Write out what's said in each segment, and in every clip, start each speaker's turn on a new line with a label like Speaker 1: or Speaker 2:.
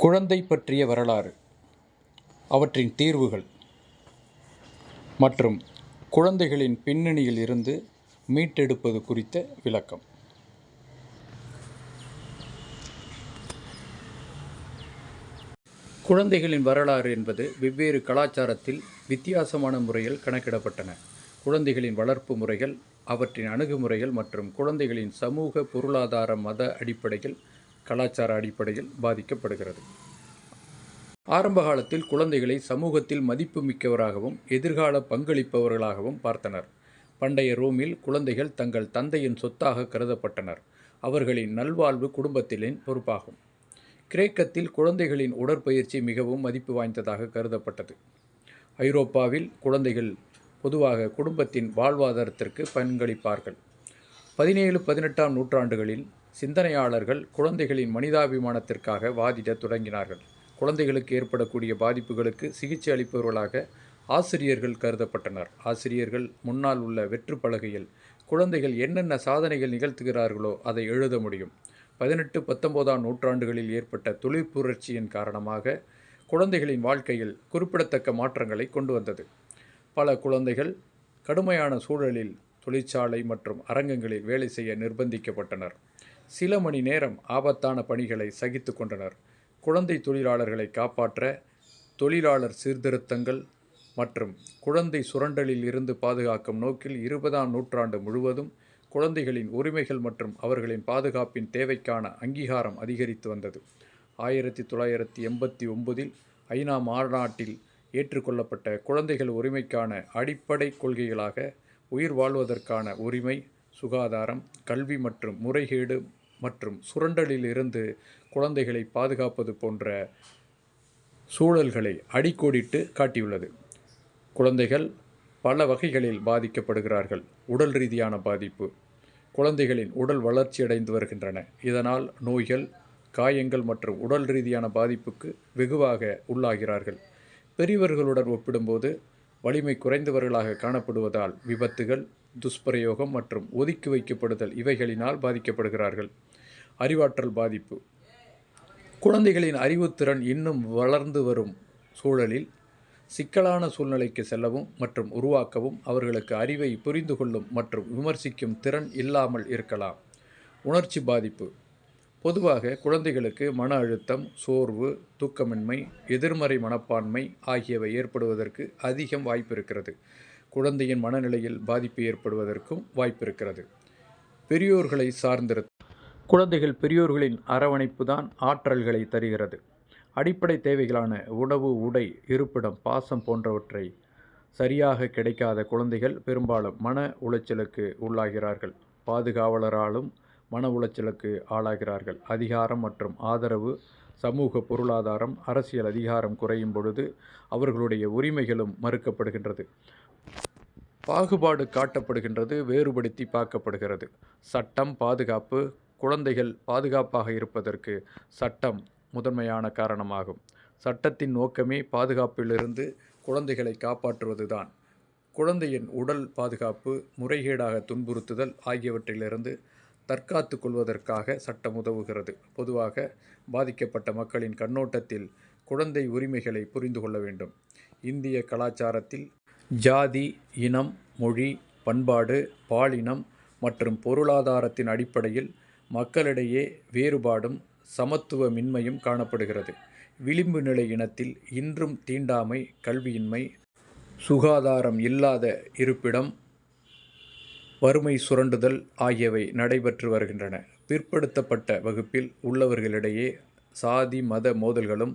Speaker 1: குழந்தை பற்றிய வரலாறு அவற்றின் தீர்வுகள் மற்றும் குழந்தைகளின் பின்னணியில் இருந்து மீட்டெடுப்பது குறித்த விளக்கம். குழந்தைகளின் வரலாறு என்பது வெவ்வேறு கலாச்சாரத்தில் வித்தியாசமான முறையில் கணக்கிடப்பட்டன. குழந்தைகளின் வளர்ப்பு முறைகள் அவற்றின் அணுகுமுறைகள் மற்றும் குழந்தைகளின் சமூக பொருளாதார மத அடிப்படையில் கலாச்சார அடிப்படையில் பாதிக்கப்படுகிறது. ஆரம்ப காலத்தில் குழந்தைகளை சமூகத்தில் மதிப்புமிக்கவராகவும் எதிர்கால பங்களிப்பவர்களாகவும் பார்த்தனர். பண்டைய ரோமில் குழந்தைகள் தங்கள் தந்தையின் சொத்தாக கருதப்பட்டனர். அவர்களின் நல்வாழ்வு குடும்பத்திலின் பொறுப்பாகும். கிரேக்கத்தில் குழந்தைகளின் உடற்பயிற்சி மிகவும் மதிப்பு வாய்ந்ததாக கருதப்பட்டது. ஐரோப்பாவில் குழந்தைகள் பொதுவாக குடும்பத்தின் வாழ்வாதாரத்திற்கு பங்களிப்பார்கள். பதினேழு பதினெட்டாம் நூற்றாண்டுகளில் சிந்தனையாளர்கள் குழந்தைகளின் மனிதாபிமானத்திற்காக வாதிட தொடங்கினார்கள். குழந்தைகளுக்கு ஏற்படக்கூடிய பாதிப்புகளுக்கு சிகிச்சை அளிப்பவர்களாக ஆசிரியர்கள் கருதப்பட்டனர். ஆசிரியர்கள் முன்னால் உள்ள வெற்று பலகையில் குழந்தைகள் என்னென்ன சாதனைகள் நிகழ்த்துகிறார்களோ அதை எழுத முடியும். பதினெட்டு பத்தொன்பதாம் நூற்றாண்டுகளில் ஏற்பட்ட தொழிற்புரட்சியின் காரணமாக குழந்தைகளின் வாழ்க்கையில் குறிப்பிடத்தக்க மாற்றங்களை கொண்டு வந்தது. பல குழந்தைகள் கடுமையான சூழலில் தொழிற்சாலை மற்றும் அரங்கங்களில் வேலை செய்ய நிர்பந்திக்கப்பட்டனர். சில மணி நேரம் ஆபத்தான பணிகளை சகித்து கொண்டனர். குழந்தை தொழிலாளர்களை காப்பாற்ற தொழிலாளர் சீர்திருத்தங்கள் மற்றும் குழந்தை சுரண்டலில் இருந்து பாதுகாக்கும் நோக்கில் இருபதாம் நூற்றாண்டு முழுவதும் குழந்தைகளின் உரிமைகள் மற்றும் அவர்களின் பாதுகாப்பின் தேவைக்கான அங்கீகாரம் அதிகரித்து வந்தது. ஆயிரத்தி தொள்ளாயிரத்தி எண்பத்தி ஒன்பதில் ஐநா மாநாட்டில் ஏற்றுக்கொள்ளப்பட்ட குழந்தைகள் உரிமைக்கான அடிப்படை கொள்கைகளாக உயிர் வாழ்வதற்கான உரிமை சுகாதாரம் கல்வி மற்றும் முறைகேடு மற்றும் சுரண்டலில் இருந்து குழந்தைகளை பாதுகாப்பது போன்ற சூழல்களை அடிக்கோடிட்டு காட்டியுள்ளது. குழந்தைகள் பல வகைகளில் பாதிக்கப்படுகிறார்கள். உடல் ரீதியான பாதிப்பு குழந்தைகளின் உடல் வளர்ச்சியடைந்து வருகின்றன. இதனால் நோய்கள் காயங்கள் மற்றும் உடல் ரீதியான பாதிப்புக்கு வெகுவாக உள்ளாகிறார்கள். பெரியவர்களுடன் ஒப்பிடும்போது வலிமை குறைந்தவர்களாக காணப்படுவதால் விபத்துகள் துஷ்பிரயோகம் மற்றும் ஒதுக்கி வைக்கப்படுதல் இவைகளினால் பாதிக்கப்படுகிறார்கள். அறிவாற்றல் பாதிப்பு. குழந்தைகளின் அறிவுத்திறன் இன்னும் வளர்ந்து வரும் சூழலில் சிக்கலான சூழ்நிலைக்கு செல்லவும் மற்றும் உருவாக்கவும் அவர்களுக்கு அறிவை புரிந்து கொள்ளும் மற்றும் விமர்சிக்கும் திறன் இல்லாமல் இருக்கலாம். உணர்ச்சி பாதிப்பு. பொதுவாக குழந்தைகளுக்கு மன அழுத்தம் சோர்வு தூக்கமின்மை எதிர்மறை மனப்பான்மை ஆகியவை ஏற்படுவதற்கு அதிகம் வாய்ப்பு இருக்கிறது. குழந்தையின் மனநிலையில் பாதிப்பு ஏற்படுவதற்கும் வாய்ப்பு இருக்கிறது. பெரியோர்களை சார்ந்திரு குழந்தைகள் பெரியோர்களின் அரவணைப்பு தான் ஆற்றல்களை தருகிறது. அடிப்படை தேவைகளான உணவு உடை இருப்பிடம் பாசம் போன்றவற்றை சரியாக கிடைக்காத குழந்தைகள் பெரும்பாலும் மன உளைச்சலுக்கு உள்ளாகிறார்கள். பாதுகாவலராலும் மன உளைச்சலுக்கு ஆளாகிறார்கள். அதிகாரம் மற்றும் ஆதரவு சமூக பொருளாதாரம் அரசியல் அதிகாரம் குறையும் பொழுது அவர்களுடைய உரிமைகளும் மறுக்கப்படுகின்றது. பாகுபாடு காட்டப்படுகின்றது வேறுபடுத்தி பார்க்கப்படுகிறது. சட்டம் பாதுகாப்பு குழந்தைகள் பாதுகாப்பாக இருப்பதற்கு சட்டம் முதன்மையான காரணமாகும். சட்டத்தின் நோக்கமே பாதுகாப்பிலிருந்து குழந்தைகளை காப்பாற்றுவதுதான். குழந்தையின் உடல் பாதுகாப்பு முறைகேடாக துன்புறுத்துதல் ஆகியவற்றிலிருந்து தற்காத்து கொள்வதற்காக சட்டம் உதவுகிறது. பொதுவாக பாதிக்கப்பட்ட மக்களின் கண்ணோட்டத்தில் குழந்தை உரிமைகளை புரிந்து கொள்ள வேண்டும். இந்திய கலாச்சாரத்தில் ஜாதி இனம் மொழி பண்பாடு பாலினம் மற்றும் பொருளாதாரத்தின் அடிப்படையில் மக்களிடையே வேறுபாடும் சமத்துவமின்மையும் காணப்படுகிறது. விளிம்பு நிலை இனத்தில் இன்றும் தீண்டாமை கல்வியின்மை சுகாதாரம் இல்லாத இருப்பிடம் வறுமை சுரண்டுதல் ஆகியவை நடைபெற்று வருகின்றன. பிற்படுத்தப்பட்ட வகுப்பில் உள்ளவர்களிடையே சாதி மத மோதல்களும்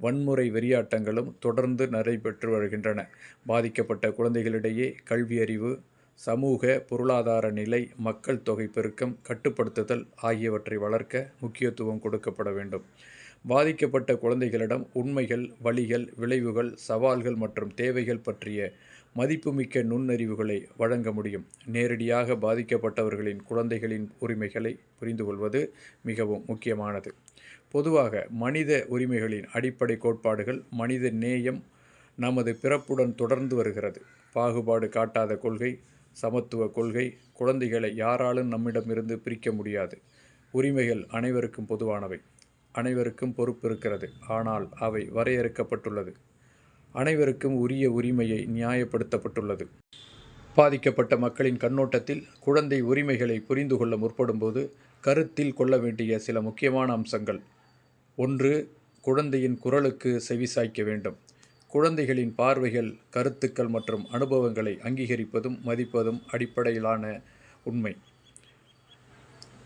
Speaker 1: வன்முறை வெறியாட்டங்களும் தொடர்ந்து நடைபெற்று வருகின்றன. பாதிக்கப்பட்ட குழந்தைகளிடையே கல்வியறிவு சமூக பொருளாதார நிலை மக்கள் தொகை பெருக்கம் கட்டுப்படுத்துதல் ஆகியவற்றை வளர்க்க முக்கியத்துவம் கொடுக்கப்பட வேண்டும். பாதிக்கப்பட்ட குழந்தைகளிடம் உண்மைகள் வழிகள் விளைவுகள் சவால்கள் மற்றும் தேவைகள் பற்றிய மதிப்புமிக்க நுண்ணறிவுகளை வழங்க முடியும். நேரடியாக பாதிக்கப்பட்டவர்களின் குழந்தைகளின் உரிமைகளை புரிந்து கொள்வது மிகவும் முக்கியமானது. பொதுவாக மனித உரிமைகளின் அடிப்படை கோட்பாடுகள் மனித நேயம் நமது பிறப்புடன் தொடர்ந்து வருகிறது. பாகுபாடு காட்டாத கொள்கை சமத்துவ கொள்கை குழந்தைகளை யாராலும் நம்மிடமிருந்து பிரிக்க முடியாது. உரிமைகள் அனைவருக்கும் பொதுவானவை. அனைவருக்கும் பொறுப்பு இருக்கிறது. ஆனால் அவை வரையறுக்கப்பட்டுள்ளது. அனைவருக்கும் உரிய உரிமையை நியாயப்படுத்தப்பட்டுள்ளது. பாதிக்கப்பட்ட மக்களின் கண்ணோட்டத்தில் குழந்தை உரிமைகளை புரிந்து கொள்ள முற்படும்போது கருத்தில் கொள்ள வேண்டிய சில முக்கியமான அம்சங்கள். ஒன்று குழந்தையின் குரலுக்கு செவிசாய்க்க வேண்டும். குழந்தைகளின் பார்வைகள் கருத்துக்கள் மற்றும் அனுபவங்களை அங்கீகரிப்பதும் மதிப்பதும் அடிப்படையிலான உண்மை.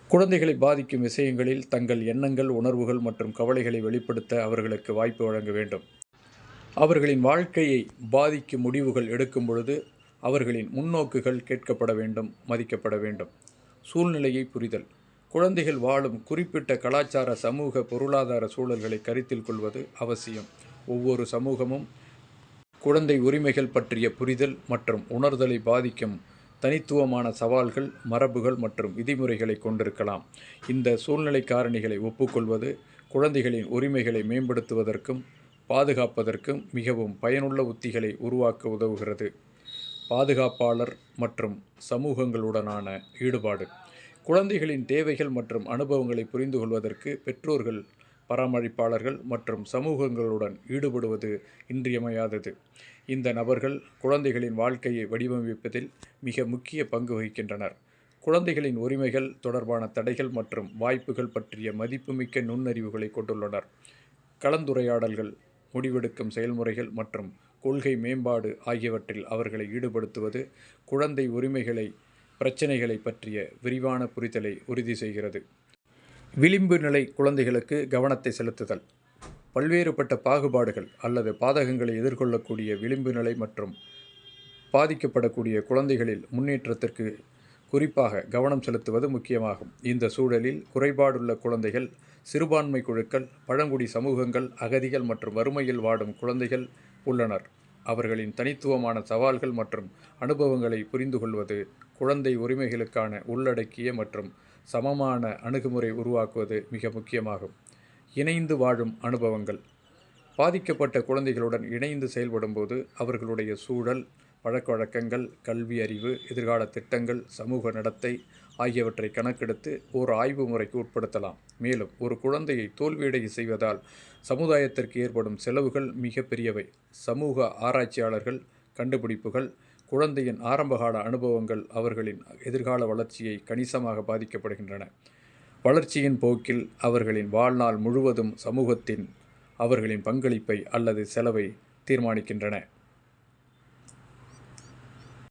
Speaker 1: குழந்தைகளை பாதிக்கும் விஷயங்களில் தங்கள் எண்ணங்கள் உணர்வுகள் மற்றும் கவலைகளை வெளிப்படுத்த அவர்களுக்கு வாய்ப்பு வழங்க வேண்டும். அவர்களின் வாழ்க்கையை பாதிக்கும் முடிவுகள் எடுக்கும் பொழுது அவர்களின் முன்னோக்குகள் கேட்கப்பட வேண்டும் மதிக்கப்பட வேண்டும். சூழ்நிலையை புரிதல். குழந்தைகள் வாழும் குறிப்பிட்ட கலாச்சார சமூக பொருளாதார சூழல்களை கருத்தில் கொள்வது அவசியம். ஒவ்வொரு சமூகமும் குழந்தை உரிமைகள் பற்றிய புரிதல் மற்றும் உணர்தலை பாதிக்கும் தனித்துவமான சவால்கள் மரபுகள் மற்றும் விதிமுறைகளை கொண்டிருக்கலாம். இந்த சூழ்நிலை காரணிகளை ஒப்புக்கொள்வது குழந்தைகளின் உரிமைகளை மேம்படுத்துவதற்கும் பாதுகாப்பதற்கும் மிகவும் பயனுள்ள உத்திகளை உருவாக்க உதவுகிறது. பாதுகாப்பாளர் மற்றும் சமூகங்களுடனான ஈடுபாடு. குழந்தைகளின் தேவைகள் மற்றும் அனுபவங்களை புரிந்து கொள்வதற்கு பெற்றோர்கள் பராமரிப்பாளர்கள் மற்றும் சமூகங்களுடன் ஈடுபடுவது இன்றியமையாதது. இந்த நபர்கள் குழந்தைகளின் வாழ்க்கையை வடிவமைப்பதில் மிக முக்கிய பங்கு வகிக்கின்றனர். குழந்தைகளின் உரிமைகள் தொடர்பான தடைகள் மற்றும் வாய்ப்புகள் பற்றிய மதிப்புமிக்க நுண்ணறிவுகளை கொண்டுள்ளனர். கலந்துரையாடல்கள் முடிவெடுக்கும் செயல்முறைகள் மற்றும் கொள்கை மேம்பாடு ஆகியவற்றில் அவர்களை ஈடுபடுத்துவது குழந்தை உரிமைகளை பிரச்சினைகளை பற்றிய விரிவான புரிதலை உறுதி செய்கிறது. விளிம்பு நிலை குழந்தைகளுக்கு கவனத்தை செலுத்துதல். பல்வேறுபட்ட பாகுபாடுகள் அல்லது பாதகங்களை எதிர்கொள்ளக்கூடிய விளிம்பு நிலை மற்றும் பாதிக்கப்படக்கூடிய குழந்தைகளில் முன்னேற்றத்திற்கு குறிப்பாக கவனம் செலுத்துவது முக்கியமாகும். இந்த சூழலில் குறைபாடுள்ள குழந்தைகள் சிறுபான்மை குழுக்கள் பழங்குடி சமூகங்கள் அகதிகள் மற்றும் வறுமையில் வாடும் குழந்தைகள் உள்ளனர். அவர்களின் தனித்துவமான சவால்கள் மற்றும் அனுபவங்களை புரிந்து கொள்வது குழந்தை உரிமைகளுக்கான உள்ளடக்கிய மற்றும் சமமான அணுகுமுறை உருவாக்குவது மிக முக்கியமாகும். இணைந்து வாழும் அனுபவங்கள். பாதிக்கப்பட்ட குழந்தைகளுடன் இணைந்து செயல்படும்போது அவர்களுடைய சூழல் பழக்கவழக்கங்கள் கல்வி அறிவு எதிர்கால திட்டங்கள் சமூக நடத்தை ஆகியவற்றை கணக்கெடுத்து ஒரு ஆய்வு முறைக்கு உட்படுத்தலாம். மேலும் ஒரு குழந்தையை தோல்வியடைய செய்வதால் சமுதாயத்திற்கு ஏற்படும் செலவுகள் மிக பெரியவை சமூக ஆராய்ச்சியாளர்கள் கண்டுபிடிப்புகள் குழந்தையின் ஆரம்பகால அனுபவங்கள் அவர்களின் எதிர்கால வளர்ச்சியை கணிசமாக பாதிக்கப்படுகின்றன. வளர்ச்சியின் போக்கில் அவர்களின் வாழ்நாள் முழுவதும் சமூகத்தின் அவர்களின் பங்களிப்பை அல்லது செலவை தீர்மானிக்கின்றன.